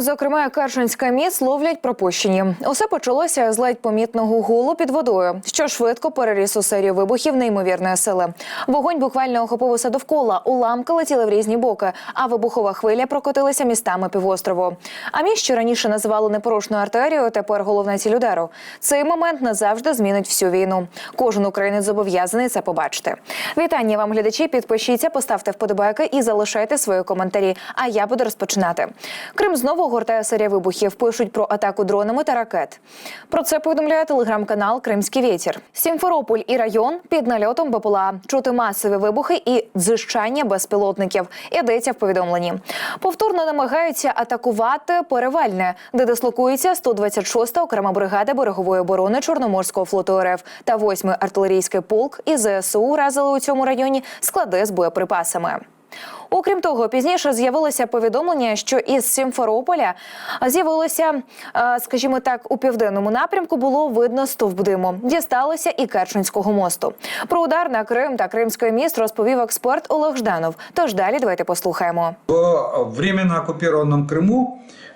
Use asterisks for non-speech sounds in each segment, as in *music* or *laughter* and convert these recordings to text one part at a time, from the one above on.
Зокрема, Керченська міст ловлять пропущені. Усе почалося з ледь помітного гулу під водою, що швидко переріс у серію вибухів неймовірної сили. Вогонь буквально охопив усе довкола. Уламки летіли в різні боки, а вибухова хвиля прокотилася містами півострову. А міст, що раніше називали непорушною артерією, тепер головна ціль удару. Цей момент назавжди змінить всю війну. Кожен українець зобов'язаний це побачити. Вітання вам, глядачі. Підпишіться, поставте вподобайки і залишайте свої коментарі. А я буду розпочинати. Крим знову огортає серія вибухів. Пишуть про атаку дронами та ракет. Про це повідомляє телеграм-канал Кримський вітер. Сімферополь і район під нальотом БПЛА. Чути масові вибухи і дзижчання безпілотників. Йдеться в повідомленні. Повторно намагаються атакувати перевальне, де дислокується 126-та окрема бригада берегової оборони Чорноморського флоту РФ та 8-й артилерійський полк і ЗСУ вразили у цьому районі склади з боєприпасами. Окрім того, пізніше з'явилося повідомлення, що із Сімферополя з'явилося, е, скажімо так, у південному напрямку було видно стовп диму. Дісталося і Керченського мосту. Про удар на Крим та Кримський міст розповів експерт Олег Жданов. Тож далі давайте послухаємо. В временно оккупированном Крыму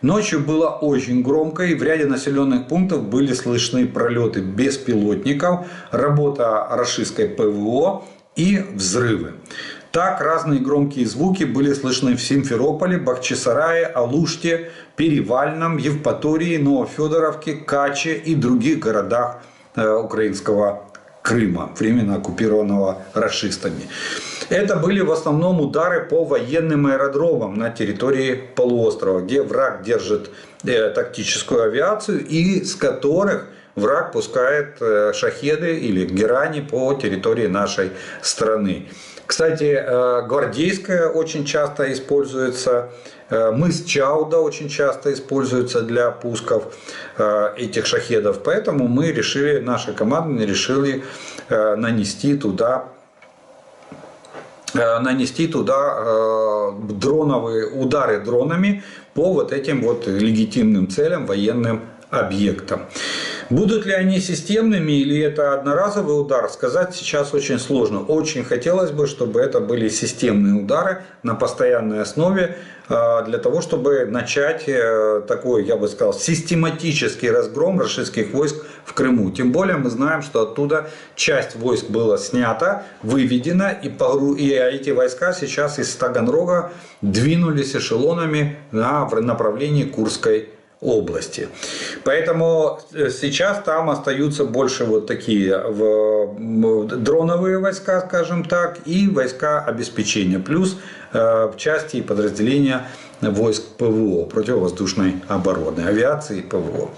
ночью было очень громко, и в ряде населенных пунктов были слышны пролеты беспилотников, работа рашистской ПВО и взрывы. Так разные громкие звуки были слышны в Симферополе, Бахчисарае, Алуште, Перевальном, Евпатории, Новофедоровке, Каче и других городах э, украинского Крыма, временно оккупированного расистами. Это были в основном удары по военным аэродромам на территории полуострова, где враг держит э, тактическую авиацию и с которых враг пускает э, шахеды или герани по территории нашей страны. Кстати, э, гвардейская очень часто используется, э, мыс Чауда очень часто используется для пусков этих шахедов. Поэтому мы решили, наша команда решили нанести туда нанести туда дроновые удары дронами по вот этим вот легитимным целям, военным объектам. Будут ли они системными или это одноразовый удар, сказать сейчас очень сложно. Очень хотелось бы, чтобы это были системные удары на постоянной основе, э, для того, чтобы начать э, такой, я бы сказал, систематический разгром российских войск в Крыму. Тем более мы знаем, что оттуда часть войск была снята, выведена, и, эти войска сейчас из Таганрога двинулись эшелонами на направлении Курской области. Поэтому э, сейчас там остаются больше вот такие в, м, дроновые войска, скажем так, и войска обеспечения, плюс э, части и подразделения войск ПВО, противовоздушной обороны, авиации и ПВО.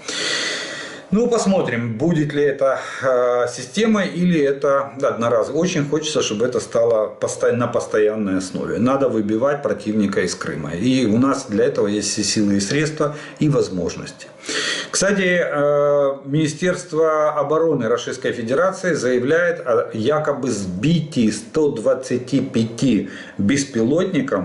Ну, посмотрим, будет ли это э, система или это одноразово. Очень хочется, чтобы это стало посто- на постоянной основе. Надо выбивать противника из Крыма. И у нас для этого есть все силы и средства и возможности. Кстати, э, Министерство обороны Российской Федерации заявляет о якобы сбитии 125 беспилотников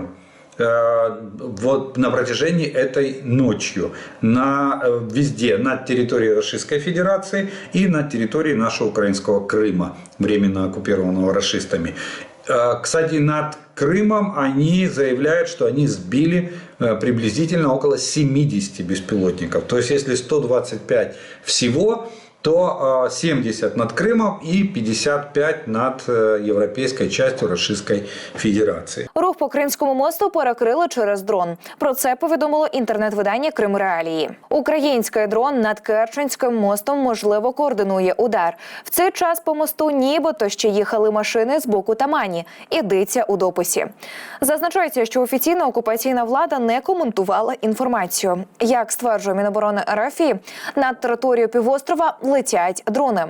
вот на протяжении этой ночью на, э, везде на территории Российской Федерации и на территории нашего украинского Крыма, временно оккупированного расистами. Э, Кстати, над Крымом они заявляют, что они сбили э, приблизительно около 70 беспилотников. То есть, если 125 всего, то э, 70 над Крымом и 55 над э, европейской частью Российской Федерации. Рух по Кримському мосту перекрили через дрон. Про це повідомило інтернет-видання Крим Реалії. Український дрон над Керченським мостом можливо координує удар. В цей час по мосту нібито ще їхали машини з боку Тамані. Ідеться у дописі. Зазначається, що офіційна окупаційна влада не коментувала інформацію. Як стверджує Міноборони РФ, над територією півострова летять дрони.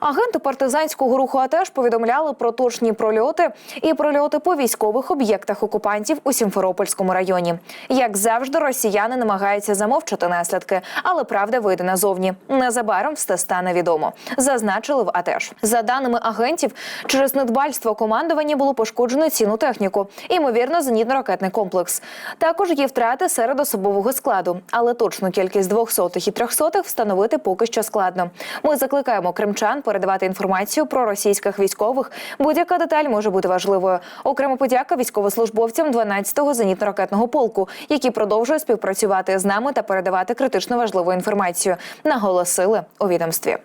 Агенти партизанського руху АТЕШ повідомляли про точні прольоти і прольоти по військових об'єктах окупантів у Сімферопольському районі. Як завжди, росіяни намагаються замовчати наслідки, але правда вийде назовні. Незабаром все стане відомо. Зазначили в АТЕШ. За даними агентів, через недбальство командування було пошкоджено цінну техніку, ймовірно, зенітно-ракетний комплекс. Також є втрати серед особового складу, але точну кількість двохсотих і трьохсотих встановити поки що складно. Ми закликаємо кримчан передавати інформацію про російських військових. Будь-яка деталь може бути важливою. Окрема подяка військовослужбовцям 12-го зенітно-ракетного полку, які продовжують співпрацювати з нами та передавати критично важливу інформацію. Наголосили у відомстві.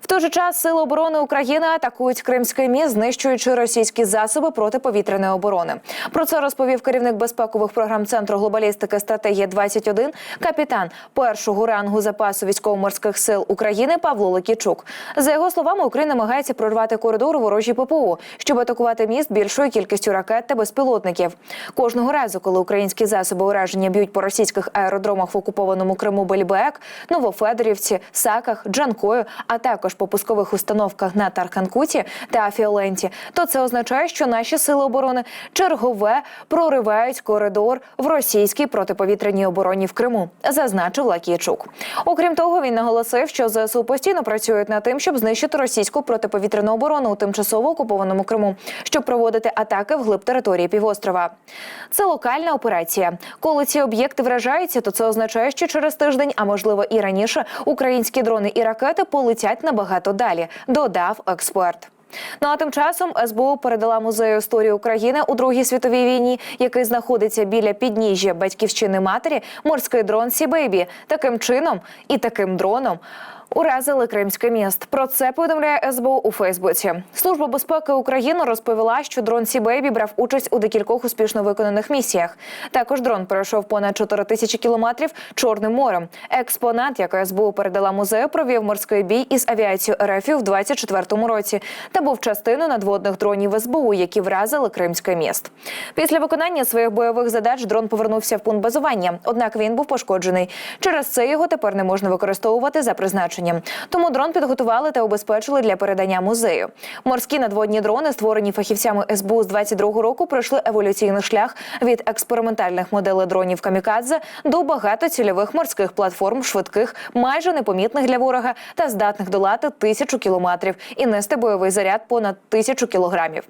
В той же час сили оборони України атакують Кримський міст, знищуючи російські засоби протиповітряної оборони. Про це розповів керівник безпекових програм Центру глобалістики стратегія 21 капітан першого рангу запасу військово-морських сил України Павло Лекічук. За його словами, Україна намагається прорвати коридор у ворожій ППО, щоб атакувати міст більшою кількістю ракет та безпілотників. Кожного разу, коли українські засоби ураження б'ють по російських аеродромах в окупованому Криму Бельбек, Новофедорівці, Саках, Джанкою, а також по пускових установках на Тарханкуті та Фіоленті, то це означає, що наші сили оборони чергове проривають коридор в російській протиповітряній обороні в Криму, зазначив Лакійчук. Окрім того, він наголосив, що ЗСУ постійно працюють над тим, щоб знищити російську протиповітряну оборону у тимчасово окупованому Криму, щоб проводити атаки вглиб території півострова. Це локальна операція. Коли ці об'єкти вражаються, то це означає, що через тиждень, а можливо і раніше, українські дрони і ракети полетять набагато далі. Додав експерт. Ну а тим часом СБУ передала музею історії України у Другій світовій війні, який знаходиться біля підніжжя батьківщини матері, морський дрон Сі Бейбі. Таким чином і таким дроном. Уразили Кримський міст. Про це повідомляє СБУ у Фейсбуці. Служба безпеки України розповіла, що дрон Сі Бейбі брав участь у декількох успішно виконаних місіях. Також дрон перейшов понад 4 тисячі кілометрів Чорним морем. Експонат, який СБУ передала музею, провів морський бій із авіацією РФ в 24-му році та був частиною надводних дронів СБУ, які вразили Кримський міст. Після виконання своїх бойових задач дрон повернувся в пункт базування, однак він був пошкоджений. Через це його тепер не можна використовувати за призначенням. Тому дрон підготували та убезпечили для передання музею. Морські надводні дрони, створені фахівцями СБУ з 22-го року, пройшли еволюційний шлях від експериментальних моделей дронів камікадзе до багатоцільових морських платформ, швидких, майже непомітних для ворога та здатних долати тисячу кілометрів і нести бойовий заряд понад тисячу кілограмів.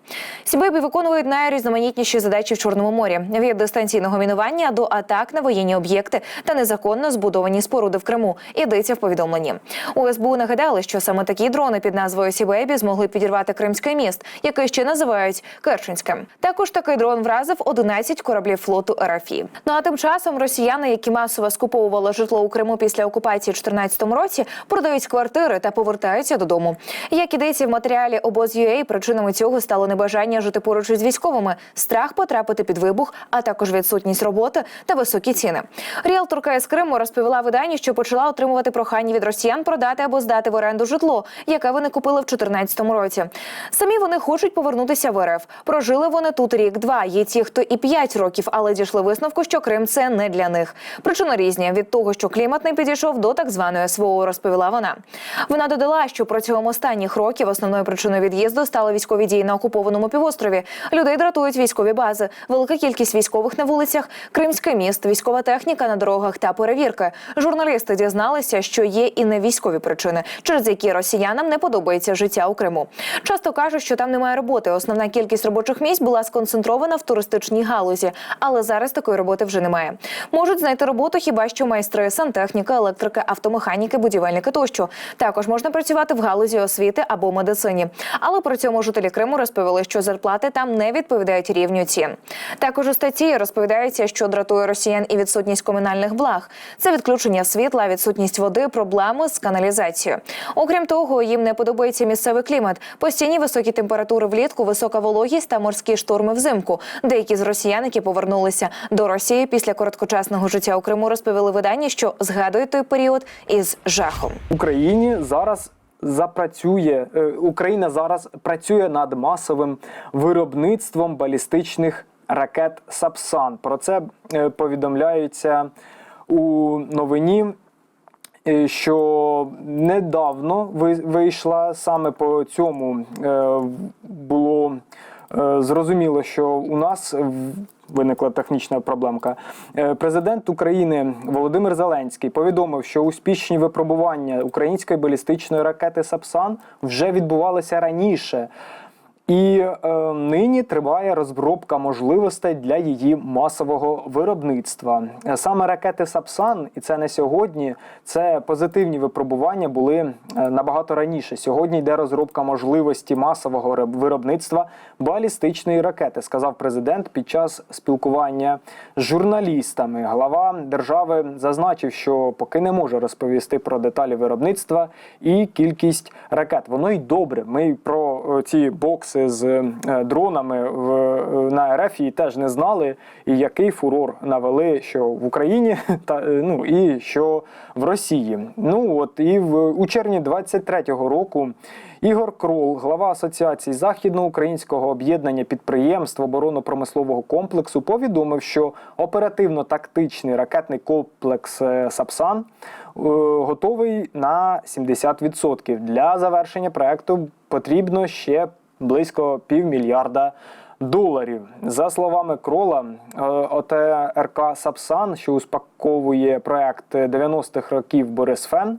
Сібейбі виконують найрізноманітніші задачі в Чорному морі від дистанційного мінування до атак на воєнні об'єкти та незаконно збудовані споруди в Криму. Йдеться в повідомленні. У СБУ нагадали, що саме такі дрони під назвою Сібейбі змогли підірвати Кримський міст, який ще називають Керченським. Також такий дрон вразив 11 кораблів флоту РФІ. Ну а тим часом росіяни, які масово скуповували житло у Криму після окупації у 2014 році, продають квартири та повертаються додому. Як ідеться в матеріалі обоз.ua, причинами цього стало небажання жити поруч із військовими, страх потрапити під вибух, а також відсутність роботи та високі ціни. Ріелторка із Криму розповіла виданню, що почала отримувати прохання від росіян продати або здати в оренду житло, яке вони купили в 2014 році. Самі вони хочуть повернутися в РФ. Прожили вони тут рік-два. Є ті, хто і п'ять років, але дійшли висновку, що Крим це не для них. Причина різні від того, що клімат не підійшов до так званої СВО, розповіла вона. Вона додала, що протягом останніх років основною причиною від'їзду стали військові дії на окупованому півострові. Людей дратують військові бази, велика кількість військових на вулицях, Кримський міст, військова техніка на дорогах та перевірки. Журналісти дізналися, що є і не військові причини, через які росіянам не подобається життя у Криму. Часто кажуть, що там немає роботи. Основна кількість робочих місць була сконцентрована в туристичній галузі, але зараз такої роботи вже немає. Можуть знайти роботу хіба що майстри сантехніка, електрики, автомеханіки, будівельники тощо. Також можна працювати в галузі освіти або медицині. Але при цьому жителі Криму розповіли, що зарплати там не відповідають рівню цін. Також у статті розповідається, що дратує росіян і відсутність комунальних благ. Це відключення світла, відсутність води, проблеми з каналізацією. Окрім того, їм не подобається місцевий клімат, постійні високі температури влітку, висока вологість та морські шторми взимку. Деякі з росіян, які повернулися до Росії після короткочасного життя у Криму, розповіли виданні, що згадують той період із жахом. Україні зараз запрацює е, Україна зараз працює над масовим виробництвом балістичних ракет Сапсан. Про це е, повідомляється у новині. Е, Що недавно вийшла саме по цьому е, було е, зрозуміло, що у нас виникла технічна проблемка. Президент України Володимир Зеленський повідомив, що успішні випробування української балістичної ракети Сапсан вже відбувалися раніше. І е, нині триває розробка можливостей для її масового виробництва. Е, Саме ракети Сапсан, і це не сьогодні. Це позитивні випробування були е, набагато раніше. Сьогодні йде розробка можливості масового виробництва балістичної ракети, сказав президент під час спілкування з журналістами. Глава держави зазначив, що поки не може розповісти про деталі виробництва і кількість ракет. Воно й добре. Ми про е, ці бокси з е, дронами в е, на РФ і теж не знали, і який фурор навели, що в Україні *laughs* та е, ну і що в Росії. Ну от і в у червні 23-го року. Ігор Крол, глава Асоціації Західноукраїнського об'єднання підприємств оборонно-промислового комплексу, повідомив, що оперативно-тактичний ракетний комплекс Сапсан готовий на 70%. Для завершення проекту потрібно ще близько півмільярда доларів. За словами Крола, е, ОТРК Сапсан, що успаковує проект 90-х років Борисфен,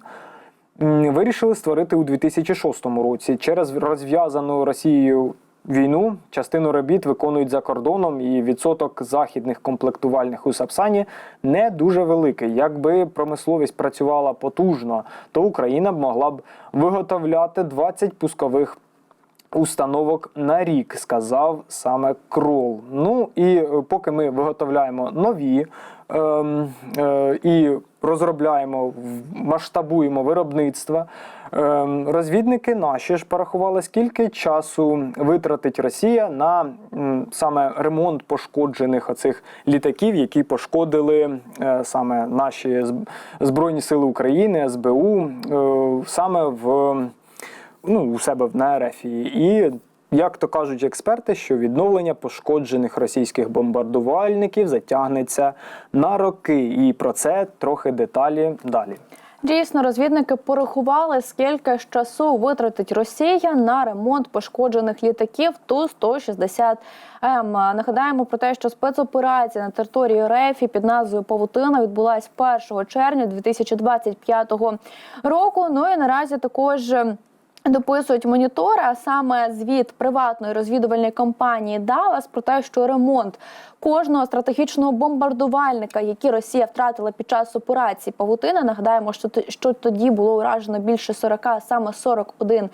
м, вирішили створити у 2006 році через розв'язану Росією. Війну частину робіт виконують за кордоном, і відсоток західних комплектувальних у Сапсані не дуже великий. Якби промисловість працювала потужно, то Україна б могла б виготовляти 20 пускових установок на рік, сказав саме Крол. Ну і е, поки ми виготовляємо нові ем, е, і розробляємо, масштабуємо виробництво. ем, Розвідники наші ж порахували, скільки часу витратить Росія на м, саме ремонт пошкоджених оцих літаків, які пошкодили е, саме наші Збройні Сили України, СБУ, е, саме в ну, у себе на РФ. І як то кажуть експерти, що відновлення пошкоджених російських бомбардувальників затягнеться на роки. І про це трохи деталі далі. Дійсно, розвідники порахували, скільки ж часу витратить Росія на ремонт пошкоджених літаків Ту-160М. Нагадаємо про те, що спецоперація на території РФ під назвою Павутина відбулась 1 червня 2025 року. Ну і наразі також. Дописують монітори, саме звіт приватної розвідувальної компанії Далас про те, що ремонт кожного стратегічного бомбардувальника, які Росія втратила під час операції Павутина. Нагадаємо, що що тоді було уражено більше 40, а саме 41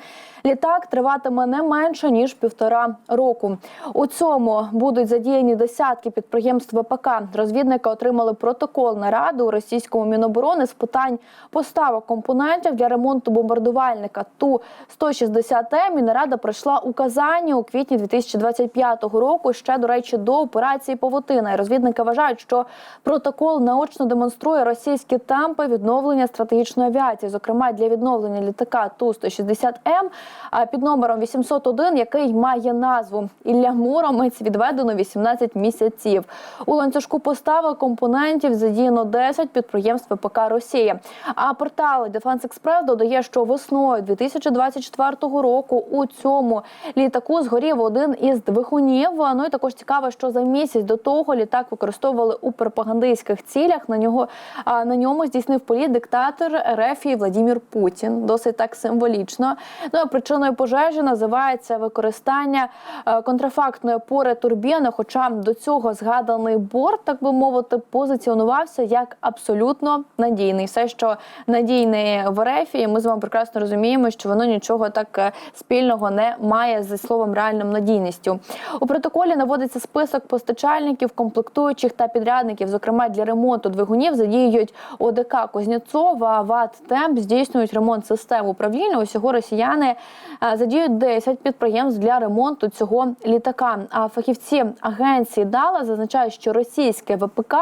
літак, триватиме не менше ніж півтора року. У цьому будуть задіяні десятки підприємств ВПК. Розвідники отримали протокол наради у російському міноборони з питань поставок компонентів для ремонту бомбардувальника Ту 160 м І нарада пройшла у Казані у квітні 2025 року. Ще до речі, до операції Павутина. І розвідники вважають, що протокол наочно демонструє російські темпи відновлення стратегічної авіації, зокрема для відновлення літака Ту 160 м під номером 801, який має назву Ілля Муромець, відведено 18 місяців. У ланцюжку поставок компонентів задіяно 10 підприємств ВПК Росії. А портал Defense Express додає, що весною 2024 року у цьому літаку згорів один із двигунів. Ну і також цікаво, що за місяць до того літак використовували у пропагандистських цілях. На нього на ньому здійснив політ диктатор РФ Владимир Путін. Досить так символічно. Ну а причиною пожежі називається використання контрафактної опори турбіни. Хоча до цього згаданий борт, так би мовити, позиціонувався як абсолютно надійний. Все, що надійне в РФ, і ми з вами прекрасно розуміємо, що воно нічого так е, спільного не має зі словом реальним надійністю. У протоколі наводиться список постачальників, комплектуючих та підрядників, зокрема для ремонту двигунів, задіюють ОДК Кузнєцова, ВАТ Темп здійснюють ремонт систем управління. Усього росіяни е, задіють 10 підприємств для ремонту цього літака. А фахівці агенції Дала зазначають, що російське ВПК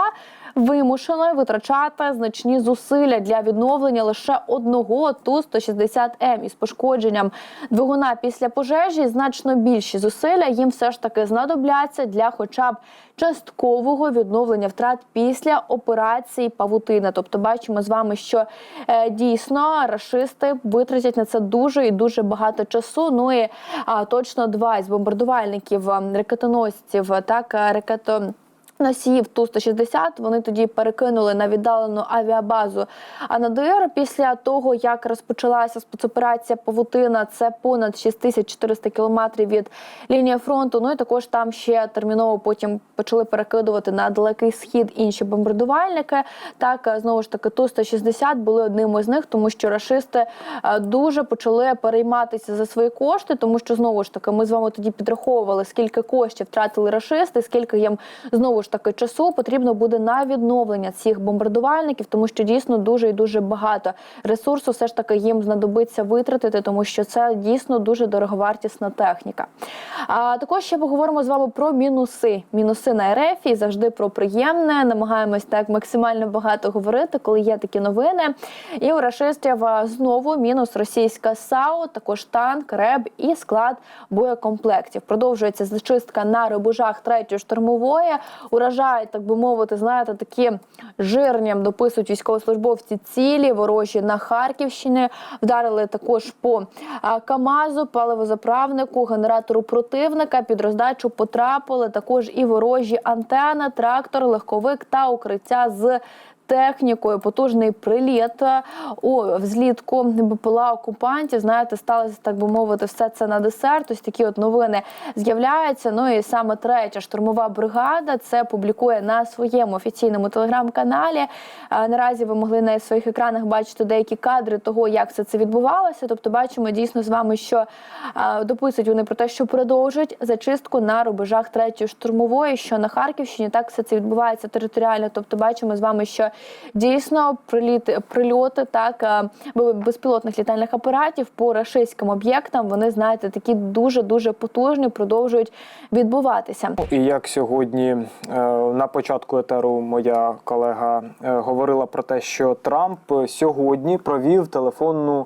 вимушено витрачати значні зусилля для відновлення лише одного ту 160 м із пошкодженням двигуна після пожежі. Значно більші зусилля їм все ж таки знадобляться для, хоча б часткового відновлення втрат після операції павутина. Тобто, бачимо з вами, що е, дійсно рашисти витратять на це дуже і дуже багато часу. Ну і а, точно два із бомбардувальників ракетоносців, так а, ракето. Носіїв Ту-160 вони тоді перекинули на віддалену авіабазу Анадир. Після того, як розпочалася спецоперація Павутина, це понад 6400 кілометрів від лінії фронту. Ну і також там ще терміново потім почали перекидувати на далекий схід інші бомбардувальники. Так знову ж таки Ту-160 були одним із них, тому що рашисти е, дуже почали перейматися за свої кошти, тому що знову ж таки ми з вами тоді підраховували, скільки коштів втратили рашисти, скільки їм знову ж таки часу потрібно буде на відновлення цих бомбардувальників, тому що дійсно дуже і дуже багато ресурсу все ж таки їм знадобиться витратити, тому що це дійсно дуже дороговартісна техніка. А також ще поговоримо з вами про мінуси. Мінуси на РФ і завжди про приємне. Намагаємось так максимально багато говорити, коли є такі новини. І у рашистів знову мінус російська САУ, також танк, РЕБ і склад боєкомплектів. Продовжується зачистка на рубежах третьої штурмової. Уражають, так би мовити, знаєте, такі жирням дописують військовослужбовці цілі ворожі на Харківщині. Вдарили також по Камазу, паливозаправнику, генератору противника. Під роздачу потрапили також і ворожі антени, трактор, легковик та укриття з. Технікою потужний приліт е, у взлітку БПЛА окупантів. Знаєте, сталося так би мовити, все це на десерт. Ось такі от новини з'являються. Ну і саме третя штурмова бригада це публікує на своєму офіційному телеграм-каналі. Е, Наразі ви могли на своїх екранах бачити деякі кадри того, як все це відбувалося. Тобто, бачимо дійсно з вами, що е, дописують вони про те, що продовжують зачистку на рубежах третьої штурмової, що на Харківщині так все це відбувається територіально. Тобто, бачимо з вами, що дійсно приліти прильоти так е, безпілотних літальних апаратів по рашистським об'єктам. Вони знаєте, такі дуже дуже потужні, продовжують відбуватися. І як сьогодні е, на початку етеру моя колега е, говорила про те, що Трамп сьогодні провів телефонну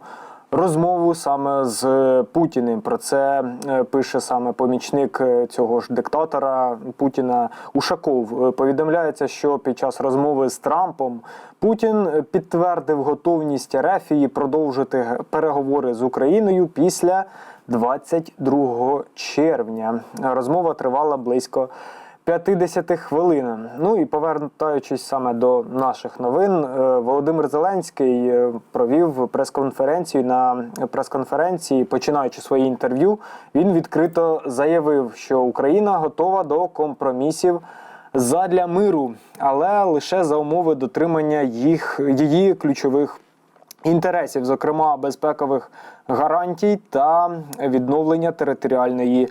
розмову саме з Путіним. Про це е, пише саме помічник е, цього ж диктатора Путіна Ушаков. Е, Повідомляється, що під час розмови з Трампом Путін е, підтвердив готовність Ерефії продовжити переговори з Україною після 22 червня. Розмова тривала близько 50 хвилин. Ну і повертаючись саме до наших новин, е, Володимир Зеленський е, провів прес-конференцію. На прес-конференції, починаючи своє інтерв'ю, він відкрито заявив, що Україна готова до компромісів задля миру, але лише за умови дотримання їх її ключових інтересів, зокрема безпекових гарантій та відновлення територіальної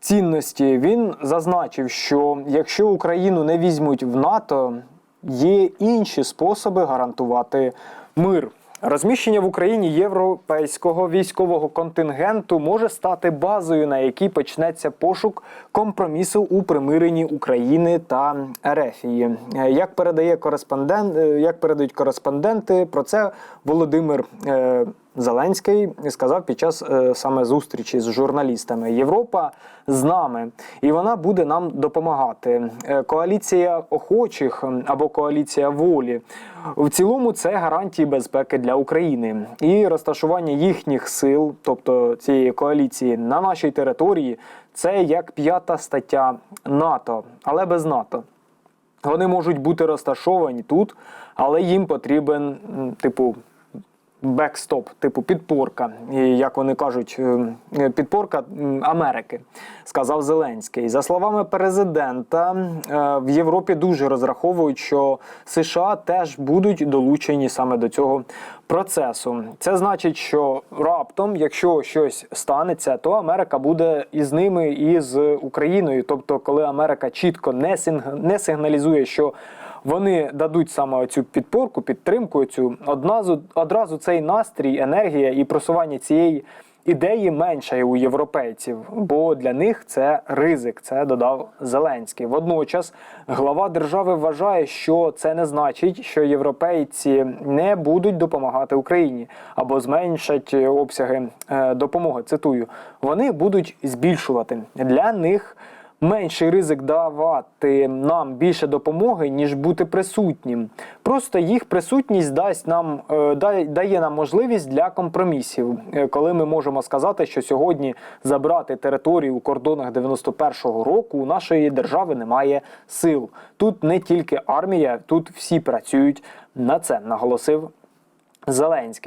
цінності. Він зазначив, що якщо Україну не візьмуть в НАТО, є інші способи гарантувати мир. Розміщення в Україні європейського військового контингенту може стати базою, на якій почнеться пошук компромісу у примиренні України та Ерефії. Як передає кореспондент, е, як передають кореспонденти, про це Володимир е, Зеленський сказав під час е, саме зустрічі з журналістами. Європа з нами, і вона буде нам допомагати. Е, Коаліція охочих або коаліція волі. В цілому це гарантії безпеки для України і розташування їхніх сил, тобто цієї коаліції, на нашій території. Це як п'ята стаття НАТО, але без НАТО. Вони можуть бути розташовані тут, але їм потрібен, типу, бекстоп, типу підпорка, і як вони кажуть, е, підпорка Америки, сказав Зеленський. За словами президента, е, в Європі дуже розраховують, що США теж будуть долучені саме до цього процесу. Це значить, що раптом, якщо щось станеться, то Америка буде із ними і з Україною. Тобто, коли Америка чітко не сигналізує, що вони дадуть саме цю підпорку, підтримку цю одразу, одразу цей настрій, енергія і просування цієї ідеї меншає у європейців, бо для них це ризик. Це додав Зеленський. Водночас глава держави вважає, що це не значить, що європейці не будуть допомагати Україні або зменшать обсяги е, допомоги. Цитую, вони будуть збільшувати для них. Менший ризик давати нам більше допомоги, ніж бути присутнім. Просто їх присутність дасть нам е, дає нам можливість для компромісів, Е, коли ми можемо сказати, що сьогодні забрати територію у кордонах 91-го року у нашої держави немає сил. Тут не тільки армія, тут всі працюють на це, наголосив Зеленський.